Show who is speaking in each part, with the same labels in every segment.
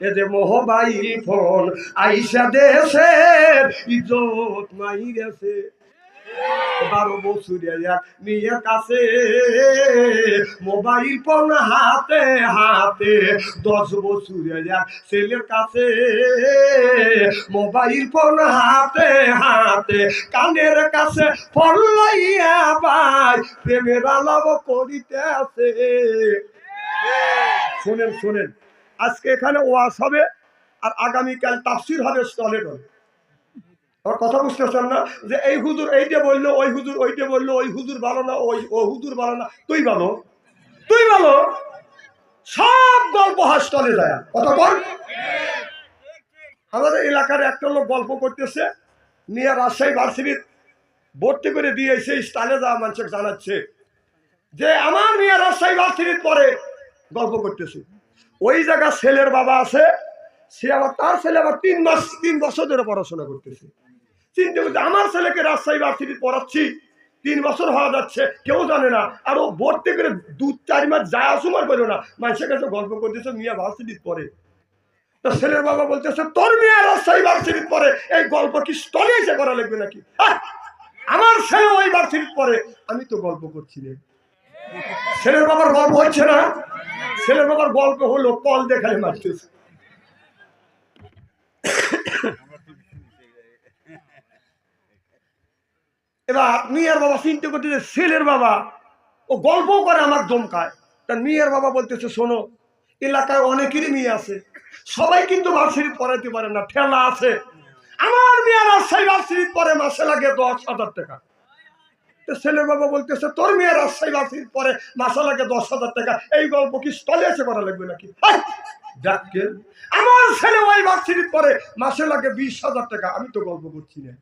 Speaker 1: এ যে mobile phone, আইসা দেশের ইজ্জত নাই গেছে। বারো এক মেয়ের কাছে, মোবাইল ফোন হাতে হাতে। দশ বছরের এক ছেলের কাছে, মোবাইল ফোন হাতে হাতে। কানের কাছে ফোন লইয়া ভাই, প্রেমের আলাপ করিতে আছে শোনেন শোনেন। আজকে এখানে ওয়াজ হবে আর আগামীকাল তাফসির হবে স্টলে হবে আমার কথা বুঝতেছেন না? যে এই হুজুর এইটা বলল, ওই হুজুর ওইটা বলল, ওই হুজুর ভালো না, ওই ও হুজুর ভালো না। তুই ভালো? তুই ভালো? সব গল্প হাসতলে যায়। কথা বল। আমাদের এলাকার একটা লোক গল্প করতেছে, নিয়ে রাজশাহী ভার্সিটির ভর্তি করে দিয়ে সেই স্টাইলে যাওয়া মানুষকে জানাচ্ছে যে, আমার মেয়ে রাজশাহী ভার্সিটির পরে গল্প করতেছে। ওই জায়গা ছেলের বাবা আছে, সে আবার তার ছেলে আবার তিন মাস, তিন বছর ধরে পড়াশোনা করতেছে। চিন্তা করতে, আমার ছেলেকে রাজশাহী ভার্সিটি পড়াচ্ছি, তিন বছর হওয়া যাচ্ছে, কেউ জানে না। আর ও ভর্তি করে দু, চার মাস যায় আসুমার করো না। মানুষের কাছে গল্প করতেছে, মিয়া ভার্সিটির পরে তো ছেলের বাবা বলতেছে, তোর মেয়ে রাজশাহী ভার্সিটির পরে এই গল্প কি স্টলে এসে করা লাগবে নাকি! আমার ছেলে ওই ভার্সিটির পরে আমি তো গল্প করছি রে। ছেলের বাবার গল্প হচ্ছে না। ছেলের বাবার গল্প হলো কল দেখায় মারতেছে। এবার মেয়ের বাবা চিন্তা করতেছে, ছেলের বাবা, ও গল্পও করে আমার দমকায়। তার মেয়ের বাবা বলতেছে, শোনো, এলাকায় অনেকেরই মেয়ে আছে। সবাই কিন্তু ভার্সিটি পড়াইতে পারে না, ঠেলা আছে। আমার মেয়ে রাজশাহী ভার্সিটি পরে মাসে লাগে দশ হাজার টাকা। তো ছেলের বাবা বলতেছে, তোর মেয়ে রাজশাহী বাসির পরে মাসা লাগে দশ হাজার টাকা, এই গল্প কি স্টলে এসে করা লাগবে নাকি? আমার ছেলে ওই বাসির পরে মাসে লাগে বিশ হাজার টাকা, আমি তো গল্প করছি না।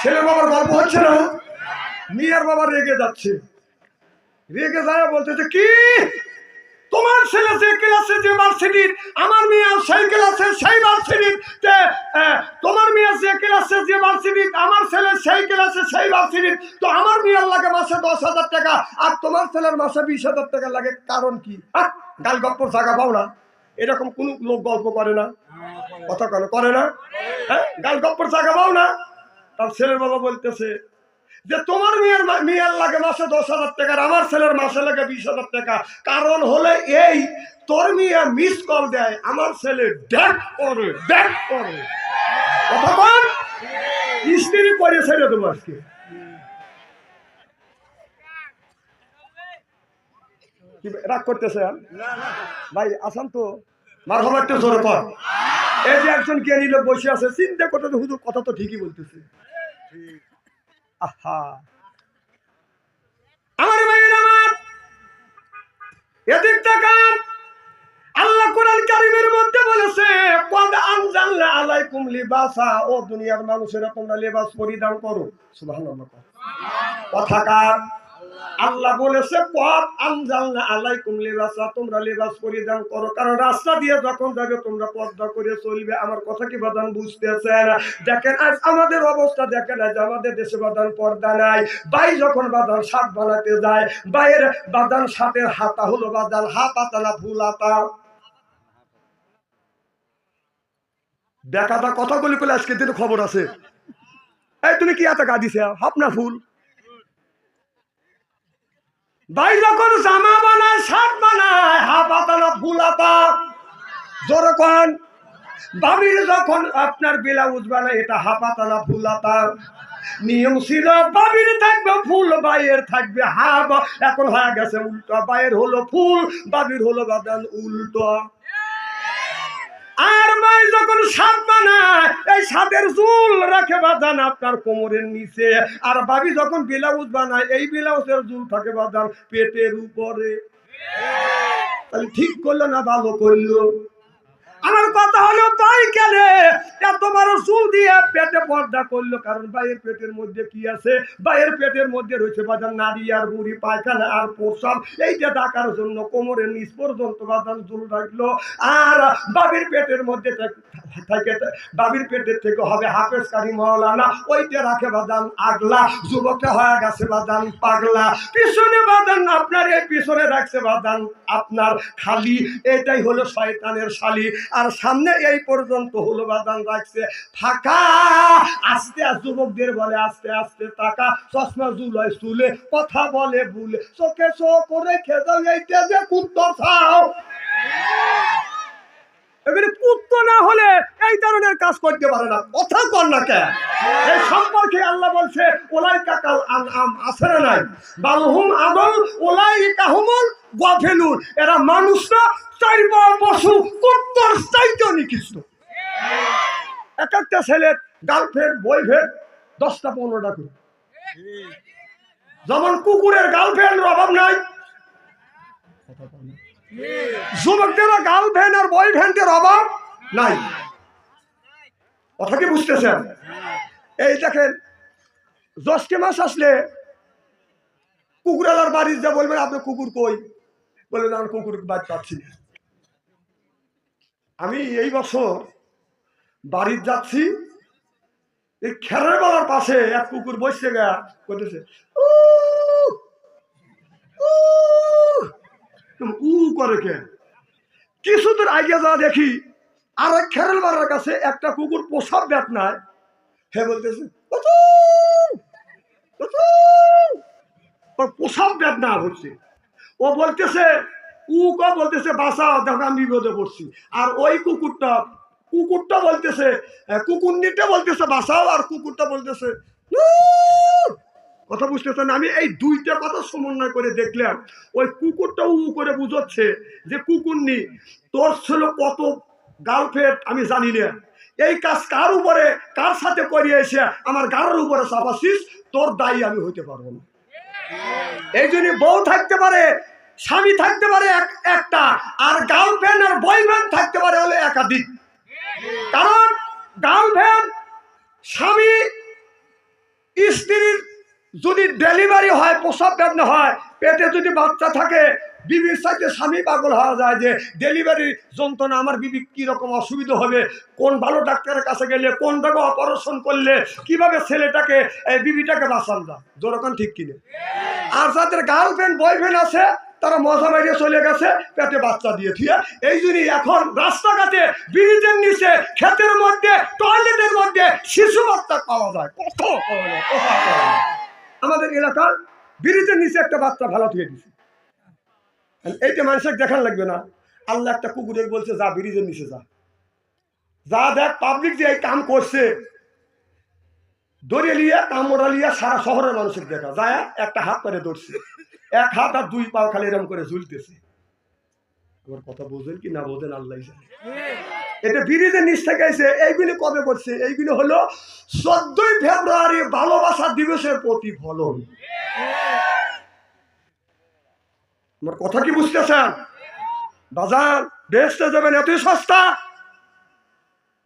Speaker 1: ছেলে বাবার গল্প হচ্ছে না। মেয়ের বাবা রেগে যাচ্ছে। রেগে যায় বলতেছে, কি? তোমার ছেলে যে ক্লাসে যে ভার্সিটির আমার মেয়ে সেই ক্লাসে সেই ভার্সিটির তোমার মেয়ে যে ক্লাসে যে ভার্সিটির আমার ছেলে সেই ক্লাসে সেই ভার্সিটির তো আমার মেয়ের লাগে মাসে দশ হাজার টাকা, আর তোমার ছেলের মাসে বিশ হাজার টাকা লাগে কারণ কি? গাল গপ্পর জায়গা পাও না। এরকম কোন লোক গল্প করে না। কথা কেন? করে না? হ্যাঁ? গাল গপ্পর জায়গা পাও না? তার ছেলের বাবা বলতেছে যে তোমার মেয়ের মেয়ের লাগে মাসে দশ হাজার টাকা আমার ছেলের মাসে লাগে বিশ হাজার টাকা। কারণ হলে এই তোর মেয়ে মিস কল দেয়, আমার ছেলে ড্যাক করে ড্যাক করে। কথা বল স্ত্রী করে ছেড়ে দেবো আজকে। রাগ করতেছে ভাই, আসান তো। মার হবার একটু জোরে কর। এই যে একজন জ্ঞানী লোক বসে আছে, চিন্তা করতে হুজুর কথা তো ঠিকই বলতেছে। আমার ভাইয়ের আমার এদিক তাকান আল্লাহ কোরআন কারিমের মধ্যে বলেছে, কদ আনজালনা আলাইকুম লিবাসা। ও দুনিয়ার মানুষেরা তোমরা লেবাস পরিধান করো। সুবহানাল্লাহ। কথা কথাকার আল্লাহ বলেছে, পথ আনজালনা আলাইকুম লিবাসা, তোমরা লেবাস পরিধান করো। কারণ রাস্তা দিয়ে যখন যাবে, তোমরা পর্দা করে চলবে। আমার কথা কি বাদান বুঝতেছেন? দেখেন, আজ আমাদের অবস্থা দেখেন, আজ আমাদের দেশে বাদান পর্দা নাই। বাই যখন বাদান শাক বানাতে যায় বাইয়ের বাদান শাকের হাতা হলো বাদান হা পাতা না ফুল হাতা দেখাটা কথা বলি বলে আজকে দিন খবর আছে। এই, তুমি কি এত গা দিছে হাপনা ফুল? ভাই যখন জামা বানায়, শার্ট বানায়, হা পাতা ফুল আতা। যখন বাবির যখন আপনার ব্লাউজ বানায়, এটা হা পাতা ফুল হাতা নিয়ম ছিল, বাবির থাকবে ফুল, বাইয়ের থাকবে হাব এখন হয়ে গেছে উল্টো, বাইয়ের হলো ফুল, বাবির হলো বাদান উল্টো। আর মাই যখন সাপ বানায়, এই সাপের জুল রাখে বাঁধান আপনার কোমরের নিচে। আর বাবি যখন ব্লাউজ বানায়, এই ব্লাউজের জুল থাকে বাঁধান পেটের উপরে। তাহলে ঠিক করল না, ভালো করল? আমার হলো কেন? দিয়ে পেটে পর্দা করল। কারণ ভাইয়ের পেটের মধ্যে কি আছে? ভাইয়ের পেটের মধ্যে রয়েছে বাজার নারী আর বুড়ি পায়খানা আর এইটা ডাকার জন্য পর্যন্ত বাদাম রাখল। আর বাবির পেটের মধ্যে থাকে বাবির পেটের থেকে হবে মহলানা ওইটা রাখে বাদাম আগলা। যুবকটা হয়ে গেছে বাদাম পাগলা। পিছনে বাদান আপনার, এই পিছনে রাখছে বাদান আপনার খালি। এটাই হলো শয়তানের শালি। আর সামনে এই পর্যন্ত হলো বাদান রাখছে। ফাঁকা। আস্তে আস্তে যুবকদের বলে, আস্তে আস্তে টাকা চশমা জুলয় চুলে কথা বলে ভুলে চোখে চোখ করে খেদাও এইটা যে কুত্তর খাও এবারে পুত্র না হলে এই ধরনের কাজ করতে পারে না। কথা কর না কে? এই সম্পর্কে আল্লাহ বলছে ওলাই কাকাল আন আম আছে নাই। বালহুম আদল ওলাই কাহুমুল গফেলুন। এরা মানুষ না পাওয়া পশু কুত্তর চাইতে নিকৃষ্ট। এক একটা ছেলের গার্লফ্রেন্ড বয়ফ্রেন্ড দশটা, পনেরোটা করে। যেমন কুকুরের গার্লফ্রেন্ডের অভাব নাই। যুবকদের গার্লফ্রেন্ড আর বয়ফ্রেন্ডের অভাব নাই। কথা কি বুঝতেছেন? এই দেখেন জ্যৈষ্ঠ মাস আসলে কুকুরালার বাড়ির যা বলবেন আপনি কুকুর কই? বলবেন আমার কুকুর বাদ পাচ্ছি। আমি এই বছর বাড়ির যাচ্ছি এই খেরের বেলার পাশে এক কুকুর বসছে গা করতেছে। "উহ, উ করে কে? কিছু দূর আগে যা দেখি আর এক খেরেল বাড়ার কাছে একটা কুকুর পোষাব ব্যাট নাই হে বলতেছে পোষাব ব্যাট না হচ্ছে ও বলতেছে, উ ক? বলতেছে বাসা দেখো আমি বিপদে পড়ছি। আর ওই কুকুরটা কুকুরটা বলতেছে কুকুর কুকুরনিটা বলতেছে বাসাও আর কুকুরটা বলতেছে! কথা বুঝতেছেন আমি এই দুইটা কথা সমন্বয় করে দেখলাম। ওই কুকুরটা উ করে বুঝাচ্ছে যে কুকুর নি তোর ছিল কত গার্লফ্রেন্ড আমি জানি না। এই কাজ কার উপরে কার সাথে করিয়েছে আমার গাড়ের উপরে চাপাচ্ছিস? তোর দায়ী আমি হইতে পারব না। এই জন্য বউ থাকতে পারে স্বামী থাকতে পারে এক- একটা আর গার্লফ্রেন্ড আর বয়ফ্রেন্ড থাকতে পারে হলে একাধিক। কারণ গার্লফ্রেন্ড স্বামী স্ত্রীর যদি ডেলিভারি হয় প্রসব বেদনা হয়, পেটে যদি বাচ্চা থাকে, বিবির সাথে স্বামী পাগল হওয়া যায় যে, ডেলিভারি যন্ত্রণা, আমার বিবি কীরকম অসুবিধা হবে? কোন ভালো ডাক্তারের কাছে গেলে, কোন জায়গায় অপারেশন করলে, কীভাবে ছেলেটাকে এই বিবিটাকে বাঁচান? যায় যেরকম ঠিক কিনে? আর যাদের গার্লফ্রেন্ড বয়ফ্রেন্ড আছে, তারা মজা মারিয়ে চলে গেছে, পেটে বাচ্চা দিয়ে থুয়ে। এই জন্যই এখন রাস্তাঘাটে ব্রিজের নিচে, ক্ষেতের মধ্যে, টয়লেটের মধ্যে শিশু বাচ্চা পাওয়া যায়। কত আমাদের এলাকার ব্রিজের নিচে একটা বাচ্চা ভালো থুয়ে দিছে। এইটা মানুষের দেখান লাগবে না। আল্লাহ একটা কুকুরের বলছে, যা ব্রিজের নিচে যা। যা দেখ পাবলিক যে এই কাম করছে দড়িয়ে লিয়ে, কামড়া লিয়ে সারা শহরের মানুষের দেখা। যায় একটা হাত করে ধরছে। এক হাত আর দুই পা খালি এরকম করে ঝুলতেছে। আমার কথা বোঝেন কি না বোঝেন আল্লাহ জানে। এটা ব্রিজের নিচ থেকে এইগুলি কবে করছে এইগুলি হলো চোদ্দই ফেব্রুয়ারি ভালোবাসা দিবসের প্রতিফলন। আমার কথা কি বুঝতেছেন? বাজার বেহেস্তে যাবেন এতই সস্তা?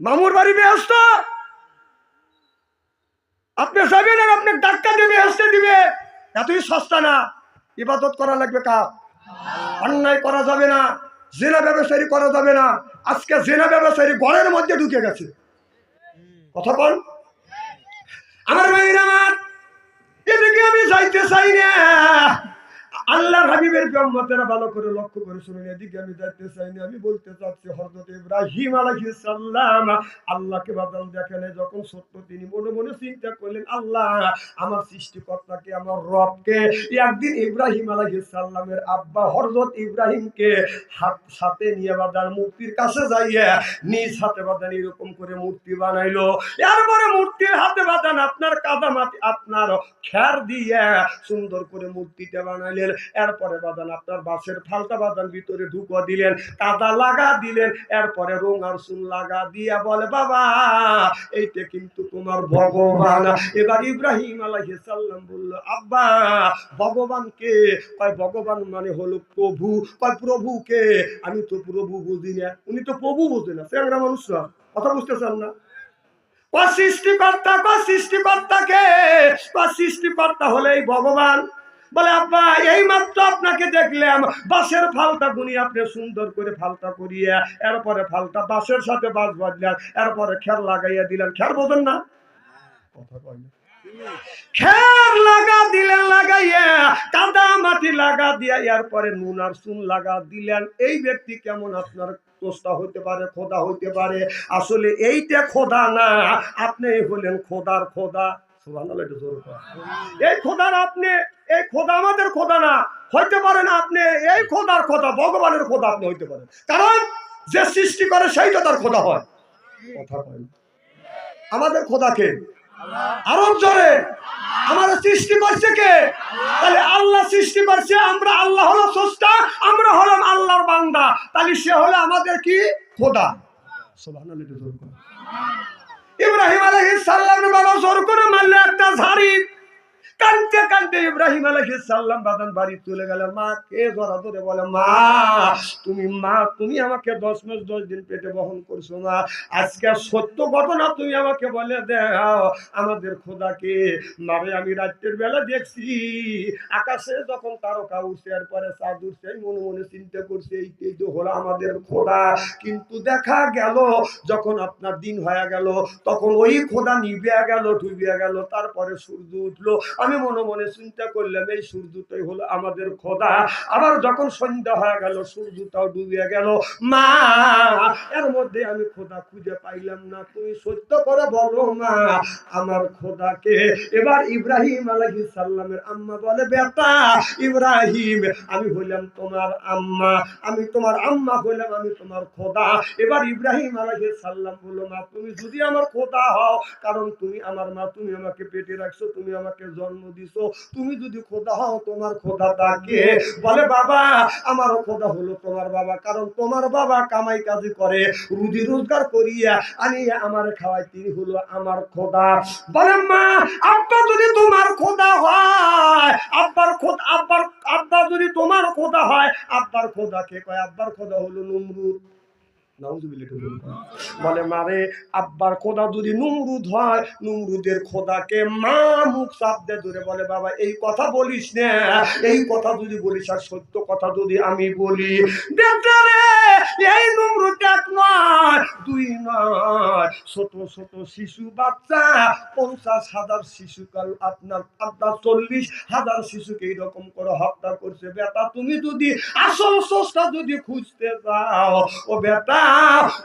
Speaker 1: মামুর বাড়ি বেহেস্ত আপনি যাবেন আর আপনার ডাক্তার দিয়ে বেহেস্তে দিবে। এতই সস্তা না। ইবাদত করা লাগবে কাপ অন্যায় করা যাবে না। জেনা ব্যবসায়ী করা যাবে না। আজকে জেনা ব্যবসায়ী গড়ের মধ্যে ঢুকে গেছে। কথা বল। আমার ভাইয়ের আমার, এদিকে আমি যাইতে চাই না। আল্লাহ হাবিবের ব্রহ্মতেরা ভালো করে লক্ষ্য করে শুনুন, এদিকে আমি যাইতে চাই না আমি বলতে চাচ্ছি হরদত ইব্রাহিম আলাইহিস সালাম আল্লাহকে বাদল দেখেন যখন সত্য তিনি মনে মনে চিন্তা করলেন, আল্লাহ আমার সৃষ্টিকর্তাকে, আমার রবকে, একদিন ইব্রাহিম আলাইহিস সালামের আব্বা হরদত ইব্রাহিমকে হাত, সাথে নিয়ে বাদান মূর্তির কাছে যাইয়ে নিজ হাতে বাদান এরকম করে মূর্তি বানাইলো। এরপরে মূর্তির হাতে বাদান আপনার কাদা মাটি আপনার খ্যার দিয়ে সুন্দর করে মূর্তিটা বানাইলেন। এরপরে বাদান আপনার বাসের ফালতা বাদান ভিতরে ঢুকো দিলেন, কাদা লাগা দিলেন, এরপরে রং আর সুন লাগা দিয়া বলে, বাবা, এইটা কিন্তু তোমার ভগবান। এবার ইব্রাহিম আলাইহিস সালাম বলল, আব্বা, ভগবানকে, কয় ভগবান মানে হলো প্রভু, কয় প্রভুকে? আমি তো প্রভু বুঝি না। উনি তো প্রভু বুঝে না সেরা মানুষ না, কথা বুঝতেছেন না। সৃষ্টিকর্তা সৃষ্টিকর্তাকে সৃষ্টিকর্তা হলেই ভগবান। বলে, আব্বা এই মাত্র আপনাকে দেখলাম। বাসের ফালটা গুনি আপনি সুন্দর করে ফালটা করিয়া, এরপরে ফালটা বাসের সাথে বাস বাজলেন এরপরে খের লাগাইয়া দিলেন। খের বোঝেন না? কথা। খের লাগা দিলেন, লাগাইয়া, কাদা মাটি লাগা দিয়া, এরপরে নুন আর চুন লাগা দিলেন। এই ব্যক্তি কেমন আপনার তোস্তা হইতে পারে, খোদা হইতে পারে? আসলে এইটা খোদা না আপনি হলেন খোদার খোদা। এই খোদার আপনি, এই খোদা আমাদের খোদা না, হইতে পারেন আপনি এই খোদার খোদা, ভগবানের খোদা আপনি হইতে পারেন। কারণ যে সৃষ্টি করে সেইটা তার খোদা হয়। কথা কয়। আমাদের খোদাকে আরও জোরে। আমাদের সৃষ্টি করছে কে? তাহলে আল্লাহ সৃষ্টি করছে, আমরা আল্লাহ হলো স্রষ্টা, আমরা হলাম আল্লাহর বান্দা। তাহলে সে হলো আমাদের কি? খোদা। কর। ইব্রাহিম আলহিস সালামের বাবা করে মারলে একটা ঝাড়ি। কানতে কানতে ইব্রাহিম সালাম বাদান বাড়ি চলে গেলেন মা, কে ধরা ধরে বলে, মা, তুমি মা, তুমি আমাকে দশ মাস, দশ দিন পেটে বহন করছ মা আজকে সত্য ঘটনা তুমি আমাকে বলে দাও। আমাদের খোদাকে মারে আমি রাত্রের বেলা দেখছি। আকাশে যখন তারকা উঠছে পরে চাঁদ উঠছে মনে মনে চিন্তা করছে, এইটাই তো হলো আমাদের খোদা। কিন্তু দেখা গেল, যখন আপনার দিন হয়ে গেল, তখন ওই খোদা নিভিয়া গেল, ডুবিয়া গেল, তারপরে সূর্য উঠল। আমি মনে মনে চিন্তা করলাম, এই সূর্যটাই হলো আমাদের খোদা। আবার যখন সন্ধ্যা হয়ে গেল সূর্যটাও ডুবিয়া গেল, মা, এর মধ্যে আমি খোদা খুঁজে পাইলাম না, তুমি সত্য করে বলো মা, আমার খোদাকে। এবার ইব্রাহিম আলাইহিস সালামের আম্মা বলে, বেটা, ইব্রাহিম, আমি হইলাম তোমার আম্মা, আমি তোমার আম্মা হইলাম, আমি তোমার খোদা। এবার ইব্রাহিম আলাইহিস সাল্লাম বলল, মা, তুমি যদি আমার খোদা হও, কারণ তুমি আমার মা, তুমি আমাকে পেটে রাখছো, তুমি আমাকে জন্ম দিছো। তুমি যদি খোদা হও, তোমার খোদা তাকে বলে, বাবা, আমারও খোদা হলো তোমার বাবা। কারণ তোমার বাবা কামাই কাজ করে, রুজি রোজগার করিয়া আনিয়া আমার খাওয়াই তিনি হলো আমার খোদা। বলে, মা, আব্বা যদি তোমার খোদা হয়, আব্বার খোদ, আব্বার, আব্বা যদি তোমার খোদা হয়, আব্বার খোদা কে কয়? আব্বার খোদা হলো নমরুদ। বলে, মারে, আব্বার খোদা যদি নুমরুদ হয়, নুমরুদের খোদাকে মা মুখ চাপ দিয়ে ধরে বলে, বাবা, এই কথা বলিস না, এই কথা যদি বলিস আর সত্য কথা যদি আমি বলি বেটারে এই দুই নয় ছোট ছোট শিশু বাচ্চা। পঞ্চাশ হাজার শিশুকাল আপনার চল্লিশ হাজার শিশুকে এইরকম করে হত্যা করছে। বেটা, তুমি যদি আসল যদি খুঁজতে যাও, ও বেটা,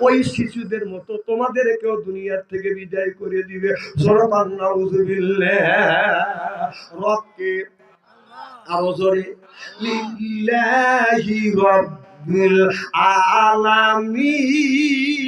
Speaker 1: ওই শিশুদের মতো তোমাদের কেউ দুনিয়ার থেকে বিদায় করে দিবে। উজুবিল্লে রবকে আরও জোরে। লিল্লাহি আলামিন